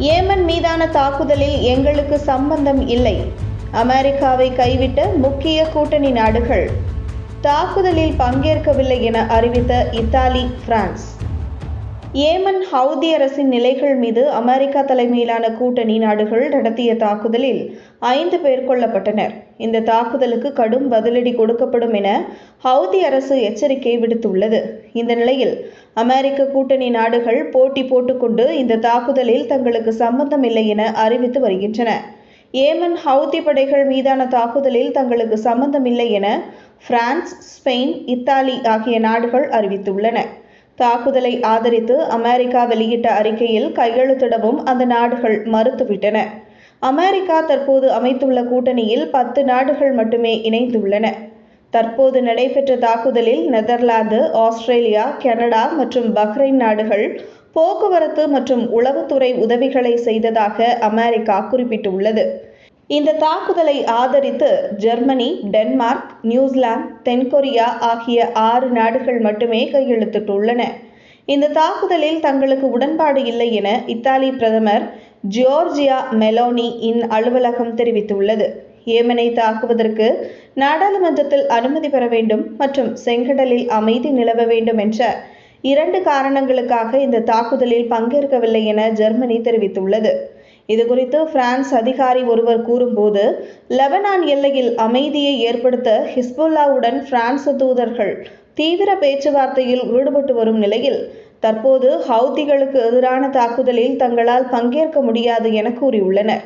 Yemen மீதான தாக்குதலில் எங்களுக்கு சம்பந்தம் இல்லை. அமெரிக்காவை கைவிட்ட முக்கிய கூட்டணி நாடுகள். தாக்குதலில் பங்கேற்கவில்லை என அறிவித்த இத்தாலி பிரான்ஸ். ஏமன் ஹவுதி அரசின் நிலைகள் மீது அமெரிக்கா தலைமையிலான கூட்டணி நாடுகள் நடத்திய தாக்குதலில் ஐந்து பேர் கொல்லப்பட்டனர். இந்த தாக்குதலுக்கு கடும் பதிலடி கொடுக்கப்படும் என ஹவுதி அரசு எச்சரிக்கை விடுத்துள்ளது. இந்த நிலையில் அமெரிக்க கூட்டணி நாடுகள் போட்டி போட்டுக்கொண்டு இந்த தாக்குதலில் தங்களுக்கு சம்பந்தமில்லை என அறிவித்து வருகின்றன. ஏமன் ஹவுதி படைகள் மீதான தாக்குதலில் தங்களுக்கு சம்பந்தமில்லை என பிரான்ஸ் ஸ்பெயின் இத்தாலி ஆகிய நாடுகள் அறிவித்துள்ளன. தாக்குதலை ஆதரித்து அமெரிக்கா வெளியிட்ட அறிக்கையில் கையெழுத்திடவும் அந்த நாடுகள் மறுத்துவிட்டன. அமெரிக்கா தற்போது அமைத்துள்ள கூட்டணியில் பத்து நாடுகள் மட்டுமே இணைந்துள்ளன. தற்போது நடைபெற்ற தாக்குதலில் நெதர்லாந்து ஆஸ்திரேலியா கனடா மற்றும் பஹ்ரைன் நாடுகள் போக்குவரத்து மற்றும் உளவுத்துறை உதவிகளை செய்ததாக அமெரிக்கா குறிப்பிட்டுள்ளது. இந்த தாக்குதலை ஆதரித்து ஜெர்மனி டென்மார்க் நியூசிலாந்து தென்கொரியா ஆகிய ஆறு நாடுகள் மட்டுமே கையெழுத்திட்டுள்ளன. இந்த தாக்குதலில் தங்களுக்கு உடன்பாடு இல்லை என இத்தாலி பிரதமர் ஜியோர்ஜியா மெலோனி இன் அலுவலகம் தெரிவித்துள்ளது. ஏமனை தாக்குவதற்கு நாடாளுமன்றத்தில் அனுமதி பெற வேண்டும் மற்றும் செங்கடலில் அமைதி நிலவ வேண்டும் என்ற இரண்டு காரணங்களுக்காக இந்த தாக்குதலில் பங்கேற்கவில்லை என ஜெர்மனி தெரிவித்துள்ளது. இதுகுறித்து பிரான்ஸ் அதிகாரி ஒருவர் கூறும்போது லெபனான் எல்லையில் அமைதியை ஏற்படுத்த ஹிஸ்புல்லாவுடன் பிரான்ஸ் தூதர்கள் தீவிர பேச்சுவார்த்தையில் ஈடுபட்டு வரும் நிலையில் தற்போது ஹவுதிகளுக்கு எதிரான தாக்குதலில் தங்களால் பங்கேற்க முடியாது என கூறியுள்ளனர்.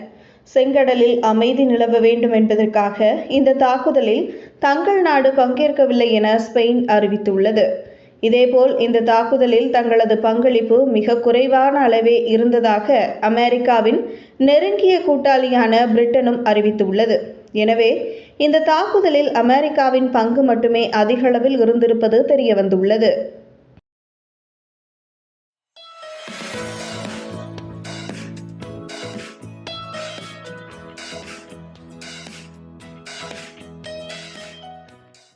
செங்கடலில் அமைதி நிலவ வேண்டும் என்பதற்காக இந்த தாக்குதலில் தங்கள் நாடு பங்கேற்கவில்லை என ஸ்பெயின் அறிவித்துள்ளது. இதேபோல் இந்த தாக்குதலில் தங்களது பங்களிப்பு மிக குறைவான அளவே இருந்ததாக அமெரிக்காவின் நெருங்கிய கூட்டாளியான பிரிட்டனும் அறிவித்துள்ளது. எனவே இந்த தாக்குதலில் அமெரிக்காவின் பங்கு மட்டுமே அதிகளவில் இருந்திருப்பது தெரியவந்துள்ளது.